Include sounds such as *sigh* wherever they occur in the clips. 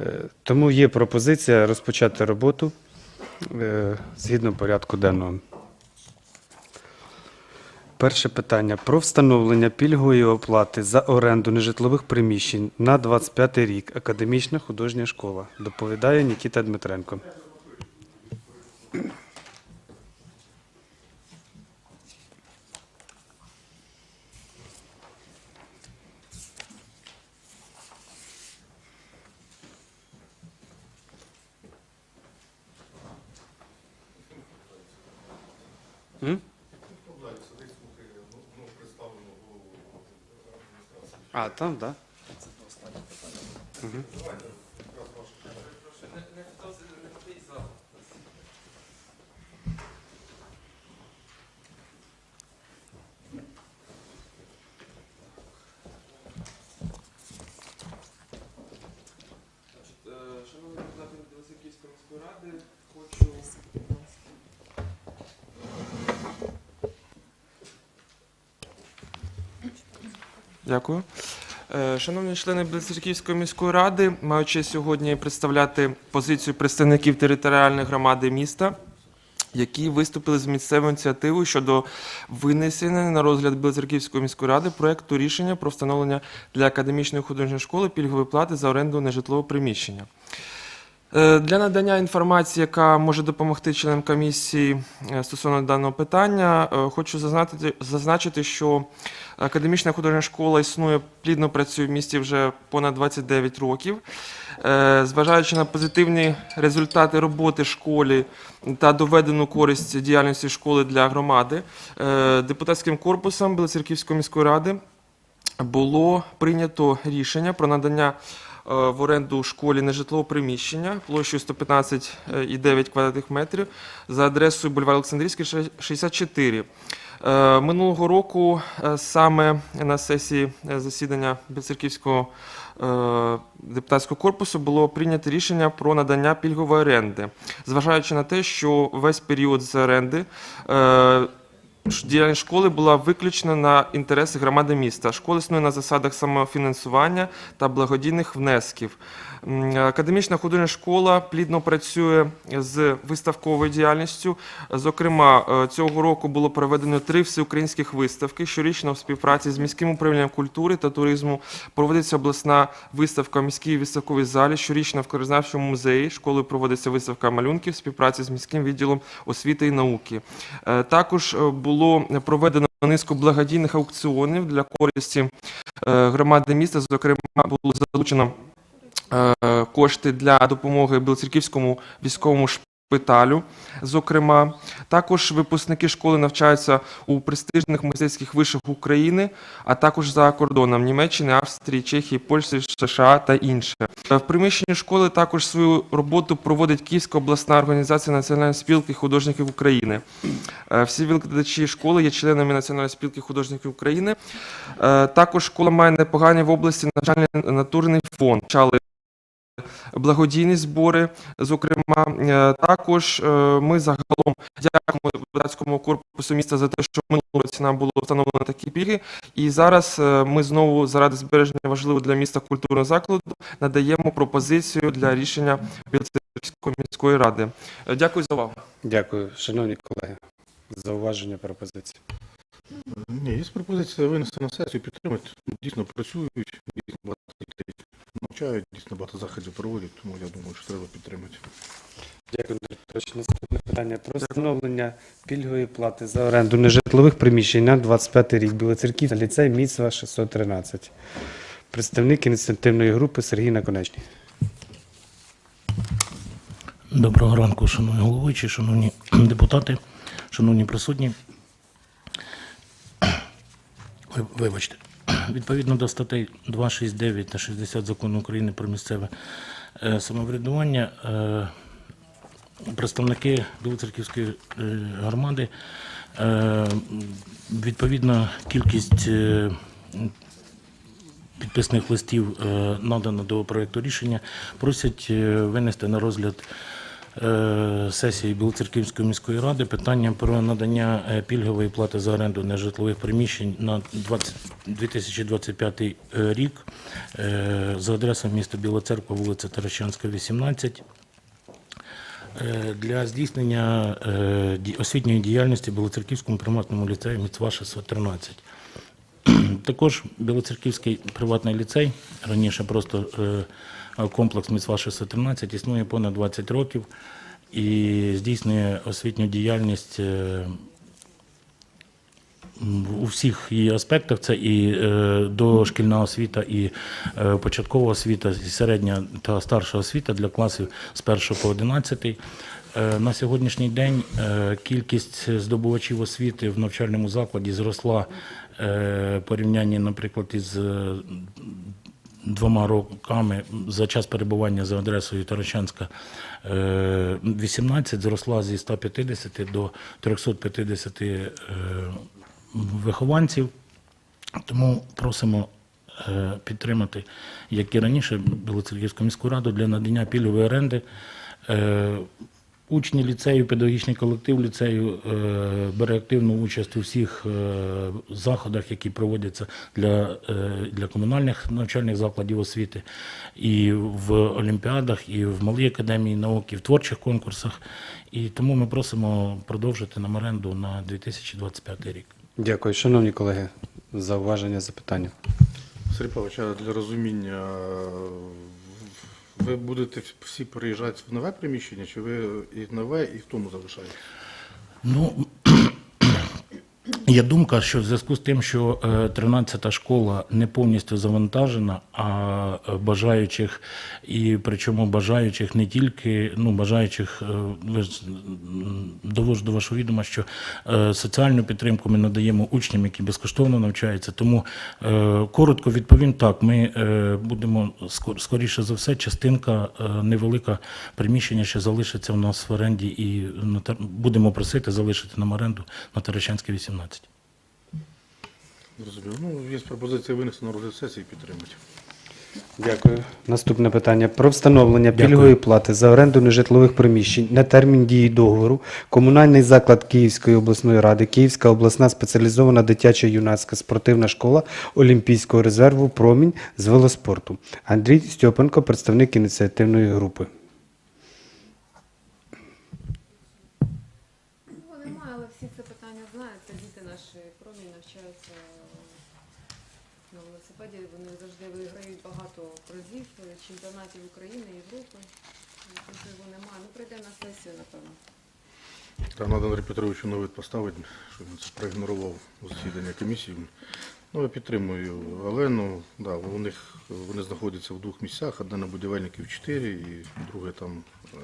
Е, Тому є пропозиція розпочати роботу е, згідно порядку денного. Перше питання про встановлення пільгової оплати за оренду нежитлових приміщень на 25 рік. Академічна художня школа. Доповідає Нікіта Дмитренко. А, там, так? Да? Е, Дякую. Е, Шановні члени Білоцерківської міської ради, маю честь сьогодні представляти позицію представників територіальної громади міста, які виступили з місцевою ініціативою щодо винесення на розгляд Білоцерківської міської ради проекту рішення про встановлення для академічної художньої школи пільгової плати за оренду нежитлового приміщення. Е, Для надання інформації, яка може допомогти членам комісії е, стосовно даного питання, е, хочу зазначити, що академічна художня школа існує, плідно працює в місті вже понад 29 років. Зважаючи на позитивні результати роботи школи та доведену користь діяльності школи для громади, депутатським корпусом Білоцерківської міської ради було прийнято рішення про надання в оренду школі нежитлового приміщення площею 115,9 квадратних метрів за адресою бульвар Олександрійський, 64. Е, Минулого року е, саме на сесії е, засідання Білоцерківського е, депутатського корпусу було прийнято рішення про надання пільгової оренди, зважаючи на те, що весь період з оренди е, Діяльність школи була виключена на інтереси громади міста. Школа існує на засадах самофінансування та благодійних внесків. Академічна художня школа плідно працює з виставковою діяльністю. Зокрема, е, цього року було проведено три всеукраїнських виставки. Щорічно в співпраці з міським управлінням культури та туризму проводиться обласна виставка в міській виставковій залі. Щорічно в краєзнавчому музеї школою проводиться виставка малюнків в співпраці з міським відділом освіти і науки. Е, Також е, було проведено низку благодійних аукціонів для користі громади міста. Зокрема, було залучено кошти для допомоги Білоцерківському військовому шпиталю. Зокрема, також випускники школи навчаються у престижних мистецьких вишах України, а також за кордоном Німеччини, Австрії, Чехії, Польщі, США та інше. Е, В приміщенні школи також свою роботу проводить Київська обласна організація Національної спілки художників України. Е, Всі викладачі школи є членами Національної спілки художників України. Е, Також школа має непогані в області навчальний натурний фонд. Почали благодійні збори. Зокрема, Е, також е, ми загалом дякуємо депутатському корпусу міста за те, що минулого році нам було встановлено такі пільги. І зараз е, ми знову заради збереження важливого для міста культурного закладу надаємо пропозицію для рішення Білоцерківської міської ради. Дякую за увагу. Дякую, шановні колеги. Зауваження пропозиції. Ні, є пропозиція винести на сесію, підтримати. Дійсно працюють, навчають, дійсно багато заходів проводять, тому я думаю, що треба підтримати. Дякую, Петрович. Наступне питання про встановлення пільгової плати за оренду нежитлових приміщень на 25 рік. Білоцерківський ліцей Міцва 613. Представник ініціативної групи Сергій Наконечний. Доброго ранку, шановні головуючі, *clears throat* шановні депутати, шановні присутні. Вибачте. Відповідно до статей 269 та 60 закону України про місцеве е, самоврядування, е, представники Білоцерківської е, громади, відповідно, кількість підписних листів надано до проекту рішення, просять винести на розгляд сесії Білоцерківської міської ради питання про надання е, пільгової плати за оренду нежитлових приміщень на 20 2025 рік е, за адресою міста Біла Церква, вулиця Таращанська, 18. Е, Для здійснення е, освітньої діяльності Білоцерківському приватному ліцею Міцваша 13. Також Білоцерківський приватний ліцей, раніше просто е, комплекс Міцваша 13, існує понад 20 років і здійснює освітню діяльність е, у всіх її аспектах. Це і е, дошкільна освіта, і е, початкова освіта, і середня та старша освіта для класів з 1 по 11. Е, На сьогоднішній день кількість здобувачів освіти в навчальному закладі зросла порівнянні, наприклад, із двома роками за час перебування за адресою Таращанська е, 18 зросла зі 150 до 350 е, вихованців. Тому просимо е, підтримати, як і раніше, Білоцерківську міську раду для надання пільгової оренди. Учні ліцею, педагогічний колектив ліцею е, бере активну участь у всіх е, заходах, які проводяться для, е, для комунальних навчальних закладів освіти, і в олімпіадах, і в малій академії наук, і в творчих конкурсах. І тому ми просимо продовжити нам оренду на 2025 рік. Дякую, шановні колеги. Зауваження, запитання. Сергій Павлович, для розуміння, ви будете всі переїжджати в нове приміщення, чи ви і нове, і в тому залишаєте? Ну, є думка, що в зв'язку з тим, що е, 13-та школа не повністю завантажена, а е, бажаючих, і причому бажаючих не тільки, ну, бажаючих, е, ви ж довожу до вашого відома, що е, соціальну підтримку ми надаємо учням, які безкоштовно навчаються. Тому е, коротко відповім так, ми е, будемо скор- скоріше за все, частинка е, невелика приміщення ще залишиться у нас в оренді, і будемо просити залишити нам оренду на Таращанській 18. Зрозуміло. Ну, є пропозиція винести на розгляд сесії підтримати. Дякую. Наступне питання про встановлення Дякую. пільгової плати за оренду нежитлових приміщень на термін дії договору. Комунальний заклад Київської обласної ради, Київська обласна спеціалізована дитяча юнацька спортивна школа Олімпійського резерву Промінь з велоспорту. Андрій Стьопенко, представник ініціативної групи. Його немає, але всі це питання знають. Це діти наші промінь навчаються на велосипеді. Вони завжди виграють багато призів, е, чемпіонатів України, Європи. Його немає. Ну, прийде на сесію, напевно. Там треба Андрій Петровичу новий поставити, щоб він це проігнорував засідання комісії. Ну, я підтримую Олену. Да, у них вони знаходяться в двох місцях, одне на будівельників 4 і друге там. Е,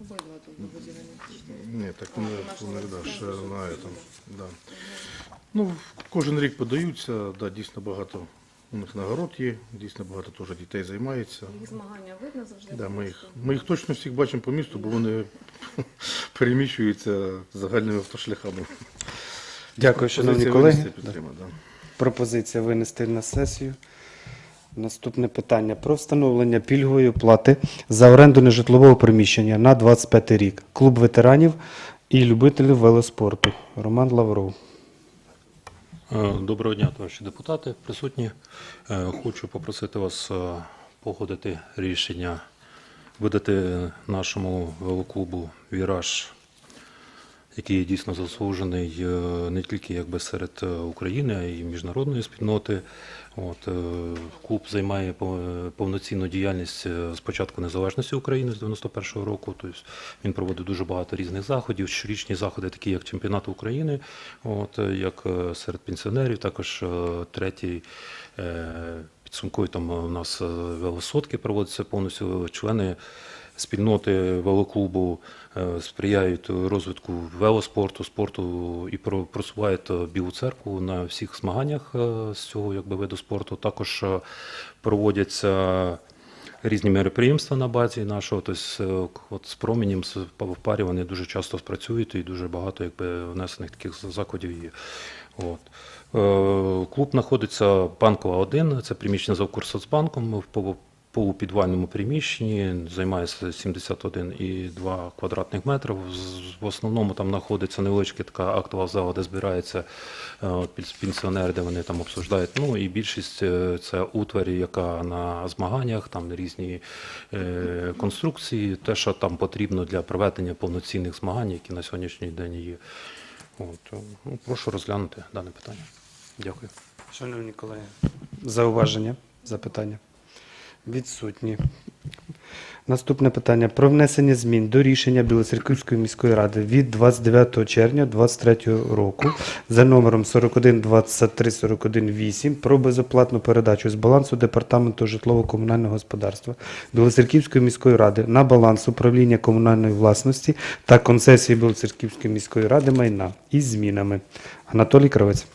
Обидва тут до виділення. ні, так А, вони, наш вони да, ще на этом, да. Ну, кожен рік подаються, да, дійсно багато у них нагород є, дійсно багато теж дітей займається. Їх змагання видно завжди. Да, ми, їх, ми їх точно всіх бачимо по місту, бо вони *laughs* переміщуються загальними автошляхами. Дякую, шановні колеги. да. Пропозиція винести на сесію. Наступне питання про встановлення пільгової плати за оренду нежитлового приміщення на 25 рік. Клуб ветеранів і любителів велоспорту. Роман Лавров. Е, Доброго дня, товариші депутати, присутні. Е, Хочу попросити вас е, погодити рішення видати нашому велоклубу Віраж, який дійсно заслужений е, не тільки якби серед е, України, а й міжнародної спільноти. От, е, клуб займає повноцінну діяльність з початку незалежності України з 91-го року. Тобто він проводить дуже багато різних заходів, щорічні заходи, такі як чемпіонат України, от, як серед пенсіонерів, також третій підсумковий там у нас велосотки проводяться повністю члени спільноти велоклубу е, сприяють розвитку велоспорту, спорту і просувають Білу церкву на всіх змаганнях е, з цього якби, виду спорту. Також е, проводяться різні мероприємства на базі нашого. Тобто, от з променем з- в парі вони дуже часто спрацюють і дуже багато якби, внесених таких заходів є. От. Клуб знаходиться Банкова 1, це приміщення за Укрсоцбанком. В- полупідвальному приміщенні, займається 71,2 квадратних метрів. В основному там знаходиться невеличка така актова зала, де збираються е, пенсіонери, де вони там обсуждають. Ну і більшість е, це утварі, яка на змаганнях, там різні е, конструкції, те, що там потрібно для проведення повноцінних змагань, які на сьогоднішній день є. От, ну, прошу розглянути дане питання. Дякую. Шановні колеги, зауваження, запитання? Відсутні. Наступне питання про внесення змін до рішення Білоцерківської міської ради від 29 червня 2023 року за номером 412341 про безоплатну передачу з балансу Департаменту житлово-комунального господарства Білоцерківської міської ради на баланс управління комунальної власності та концесії Білоцерківської міської ради майна із змінами. Анатолій Кравець.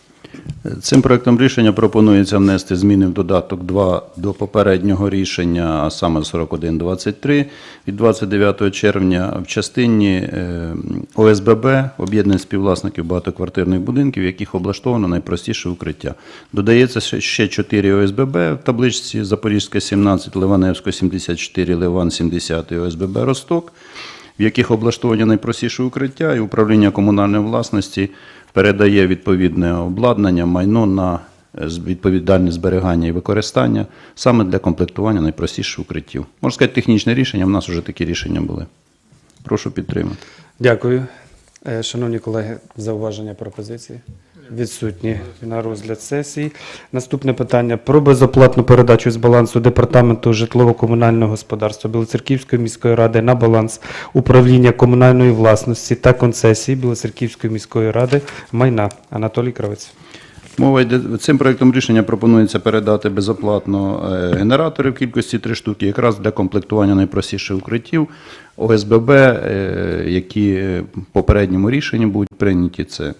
Цим проектом рішення пропонується внести зміни в додаток 2 до попереднього рішення, а саме 4123 від 29 червня в частині е, ОСББ, об'єднання співвласників багатоквартирних будинків, в яких облаштовано найпростіше укриття. Додається ще 4 ОСББ в табличці Запорізька 17, Ливаневська 74, Ливан 70 і ОСББ Росток в яких облаштовані найпростіше укриття, і управління комунальної власності передає відповідне обладнання, майно на е, відповідальне зберігання і використання саме для комплектування найпростіших укриттів. Можна сказати, технічне рішення, в нас вже такі рішення були. Прошу підтримати. Дякую. Е, Шановні колеги, зауваження пропозиції? Відсутні на розгляд сесії. Наступне питання про безоплатну передачу з балансу Департаменту житлово-комунального господарства Білоцерківської міської ради на баланс управління комунальної власності та концесії Білоцерківської міської ради майна. Анатолій Кравець. Мова йде цим проектом рішення пропонується передати безоплатно е, генератори в кількості 3 штуки, якраз для комплектування найпростіших укриттів ОСББ, е, які е, попередньому рішенні будуть прийняті. Це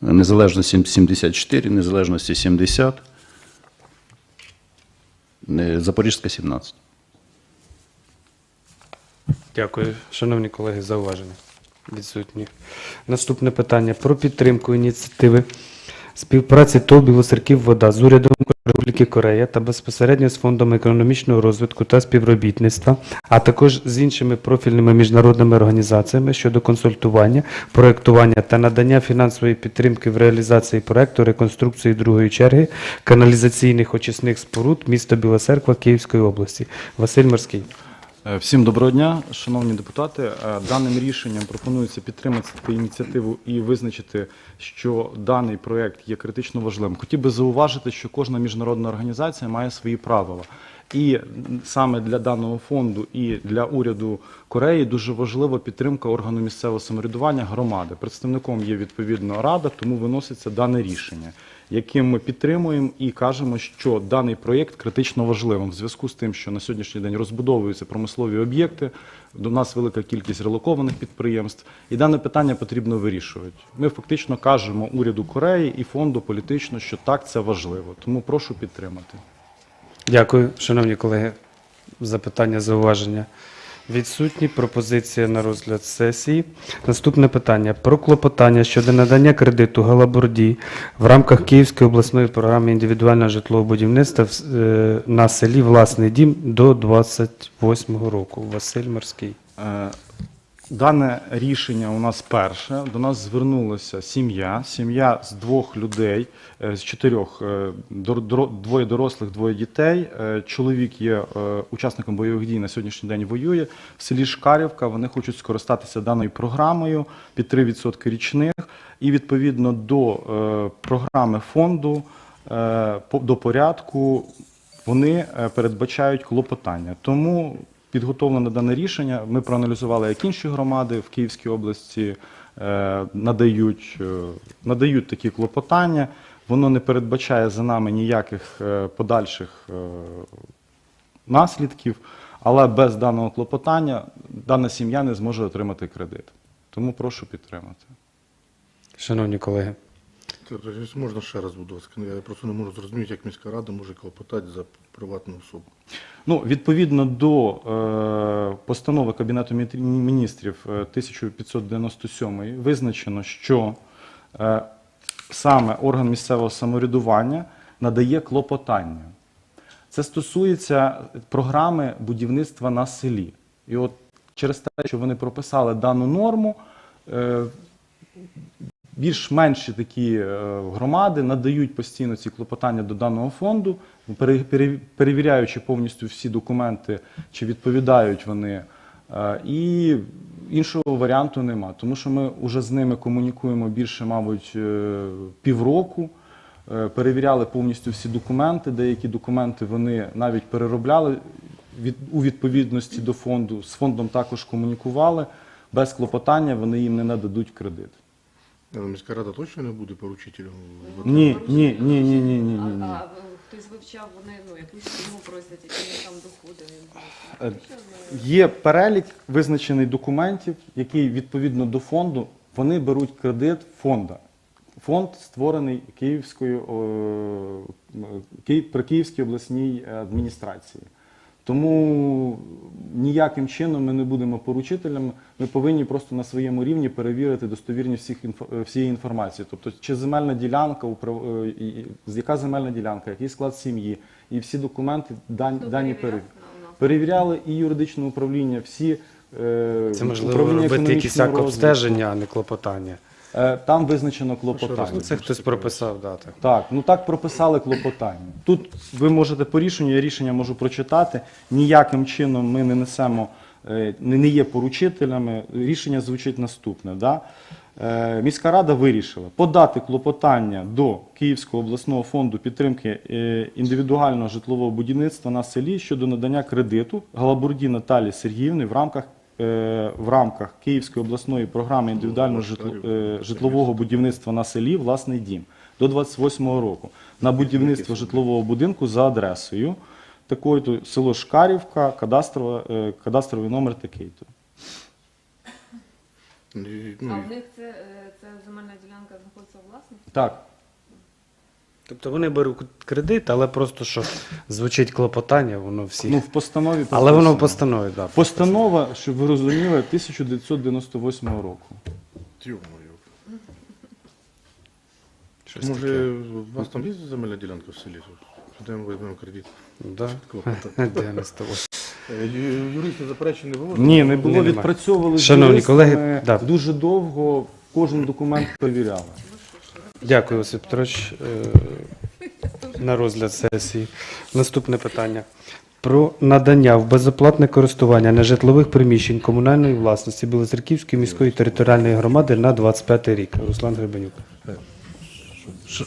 незалежності 74, незалежності 70, е, Запорізька 17. Дякую, шановні колеги, зауваження. Відсутні. Наступне питання про підтримку ініціативи співпраці ТОВ Білоцерків Вода з урядом Республіки Корея та безпосередньо з Фондом економічного розвитку та співробітництва, а також з іншими профільними міжнародними організаціями щодо консультування, проєктування та надання фінансової підтримки в реалізації проекту реконструкції другої черги каналізаційних очисних споруд міста Біла Церква Київської області. Василь Морський. Е, Всім доброго дня, шановні депутати. Е, Даним рішенням пропонується підтримати ініціативу і визначити, що даний проект є критично важливим. Хотів би зауважити, що кожна міжнародна організація має свої правила. І саме для даного фонду і для уряду Кореї дуже важлива підтримка органу місцевого самоврядування громади. Представником є відповідно рада, тому виноситься дане рішення, яким ми підтримуємо і кажемо, що даний проєкт критично важливим в зв'язку з тим, що на сьогоднішній день розбудовуються промислові об'єкти. До нас велика кількість релокованих підприємств, і дане питання потрібно вирішувати. Ми фактично кажемо уряду Кореї і фонду політично, що так це важливо. Тому прошу підтримати. Дякую, шановні колеги. Запитання, зауваження. Відсутні пропозиція на розгляд сесії. Наступне питання про клопотання щодо надання кредиту Галабурді в рамках Київської обласної програми індивідуального житлового будівництва е, на селі Власний дім до 28 року. Василь Морський. Дане рішення у нас перше. До нас звернулася сім'я. Сім'я з двох людей, е, з чотирьох е, двоє дорослих, двоє дітей. Е, Чоловік є учасником бойових дій на сьогоднішній день воює в селі Шкарівка. Вони хочуть скористатися даною програмою під 3% річних. І відповідно до програми фонду до порядку вони передбачають клопотання. Тому підготовлене дане рішення. Ми проаналізували, як інші громади в Київській області е, надають, е, надають такі клопотання. Воно не передбачає за нами ніяких е, подальших наслідків, але без даного клопотання дана сім'я не зможе отримати кредит. Тому прошу підтримати. Шановні колеги. Можна ще раз, будь ласка. Я просто не можу зрозуміти, як міська рада може клопотати за приватну особу. Ну, відповідно до е, постанови Кабінету міністрів е, 1597 визначено, що е, саме орган місцевого самоврядування надає клопотання. Це стосується програми будівництва на селі. І от через те, що вони прописали дану норму, е, більш менші такі е, громади надають постійно ці клопотання до даного фонду, пере- пере- перевіряючи повністю всі документи, чи відповідають вони. Е, І іншого варіанту нема, тому що ми вже з ними комунікуємо більше, мабуть, е, півроку. Перевіряли повністю всі документи. Деякі документи вони навіть переробляли від, у відповідності до фонду. З фондом також комунікували. Без клопотання вони їм не нададуть кредит. Але міська рада точно не буде поручителем? Ні, ні, ні, ні, ні, ні, А, ні. а хтось вивчав, вони ну якусь суму просять, які там доходи. Е, Є перелік визначений документів, який відповідно до фонду вони беруть кредит фонда. Фонд створений Київською о, при Київській обласній адміністрації. Тому ніяким чином ми не будемо поручителями. Ми повинні просто на своєму рівні перевірити достовірність всіх е, всієї інформації. Тобто, чи земельна ділянка, е, яка земельна ділянка, який склад сім'ї, і всі документи дані, дані перевіряли. і юридичне управління, всі е, Це можливо управління робити якісь як обстеження, а не клопотання. Е, Там визначено клопотання. Ну, це хтось прописав, да, так. Так, ну так прописали клопотання. Тут ви можете по рішенню, я рішення можу прочитати. Ніяким чином ми не несемо, е, не не є поручителями. Рішення звучить наступне. Да? Е, Міська рада вирішила подати клопотання до Київського обласного фонду підтримки е, індивідуального житлового будівництва на селі щодо надання кредиту Галабурді Наталі Сергіївни в рамках в рамках Київської обласної програми індивідуального е, житлового будівництва на селі власний дім до 28-го року на будівництво житлового будинку за адресою такою то село Шкарівка, е, кадастровий номер такий-то. Ну, А в них це, е, це земельна ділянка знаходиться у власності? Так, Тобто вони беруть кредит, але просто що звучить клопотання, воно всі. ну в постанові але воно в постанові, так. Постанова, щоб ви розуміли, 1998 року. Ё-моё. Може, у вас там є земельна ділянка в селі? Що ми візьмемо кредит? Да? Клопотання. *laughs* 98. Е, ю- Юристи заперечень не було? Ні, не було, Ні, нема. відпрацьовували з Шановні юристами, колеги, да. дуже довго, кожен документ перевіряли. Дякую, Василь Петрович, е, на розгляд сесії. Наступне питання. Про надання в безоплатне користування нежитлових приміщень комунальної власності Білоцерківської міської територіальної громади на 25 рік. Руслан Гребенюк.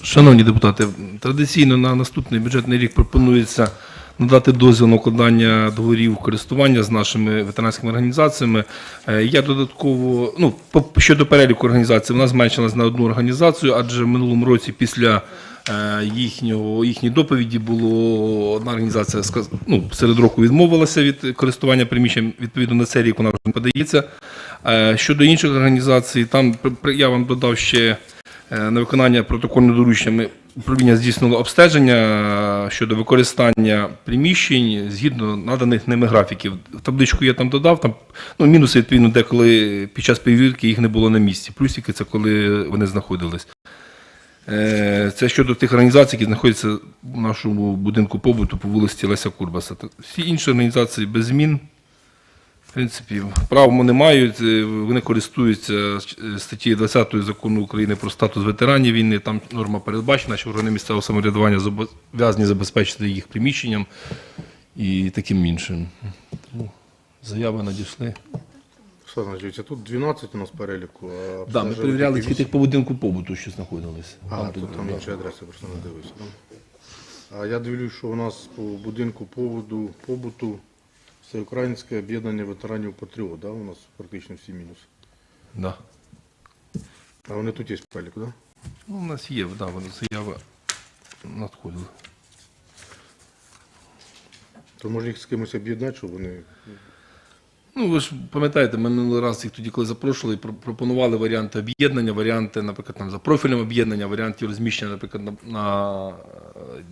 Шановні депутати, традиційно на наступний бюджетний рік пропонується надати дозвіл на укладання договорів користування з нашими ветеранськими організаціями. Е, Я додатково, ну, щодо переліку організацій, вона зменшилась на одну організацію, адже в минулому році після е, їхнього, їхньої доповіді було одна організація ну, серед року відмовилася від користування приміщенням, відповідно на цей рік вона вже не подається. Е, Щодо інших організацій, там я вам додав ще На виконання протокольного доручення ми- управління здійснило обстеження е, щодо використання приміщень згідно наданих ними графіків. Табличку я там додав, там ну, мінуси, відповідно, деколи під час перевірки їх не було на місці. Плюсики це коли вони знаходились. Е, Це щодо тих організацій, які знаходяться в нашому будинку побуту по вулиці Леся Курбаса. Всі інші організації без змін. В принципі, прав не мають, е, вони користуються е, статтєю 20 закону України про статус ветеранів війни. Там норма передбачена, що органи місцевого самоврядування зобов'язані забезпечити їх приміщенням і таким іншим. Тому заяви надійшли. Анатолійович, тут 12 у нас переліку. А Да, ми перевіряли тільки по будинку побуту, що знаходились. А, Там тут там да. інші адреси, просто не дивився. А я дивлюсь, що у нас по будинку поводу, побуту Всеукраїнське об'єднання ветеранів Патріот, да? у нас практично всі мінус. Да. А вони тут є так? Да? Ну, у нас є, да, вони заяви надходили. То може їх з кимось об'єднати, щоб вони. Ну, ви ж пам'ятаєте, ми минулий раз їх тоді, коли запрошували, про- пропонували варіанти об'єднання, варіанти, наприклад, там, за профілем об'єднання, варіантів розміщення, наприклад, на, на е,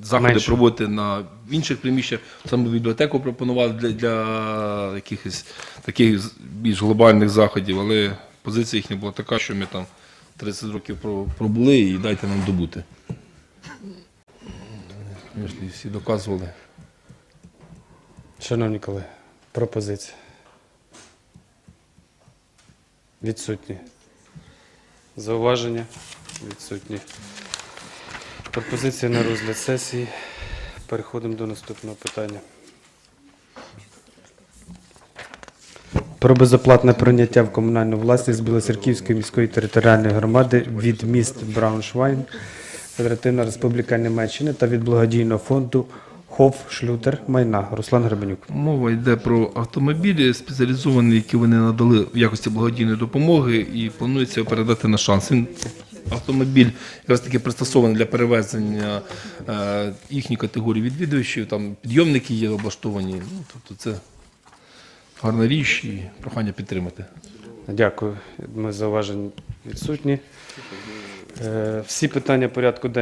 заходи Менше. проводити на інших приміщеннях. Саме бібліотеку пропонували для, для якихось таких більш глобальних заходів, але позиція їхня була така, що ми там 30 років пробули і дайте нам добути. Ми ж всі доказували. Шановні колеги, пропозиція. Відсутні. Зауваження? Відсутні. Пропозиція на розгляд сесії. Переходимо до наступного питання. Про безоплатне прийняття в комунальну власність Білоцерківської міської територіальної громади від міст Брауншвайн, Федеративна Республіка Німеччини та від благодійного фонду Хоф Шлютер Майна. Руслан Гребенюк. Мова йде про автомобілі спеціалізовані, які вони надали в якості благодійної допомоги і планується його передати на шанс. Він автомобіль якраз таки пристосований для перевезення е, їхньої категорії відвідувачів. Там підйомники є облаштовані. Ну, тобто це гарна річ і прохання підтримати. Дякую. Ми зауважень відсутні. Е, Всі питання порядку денного.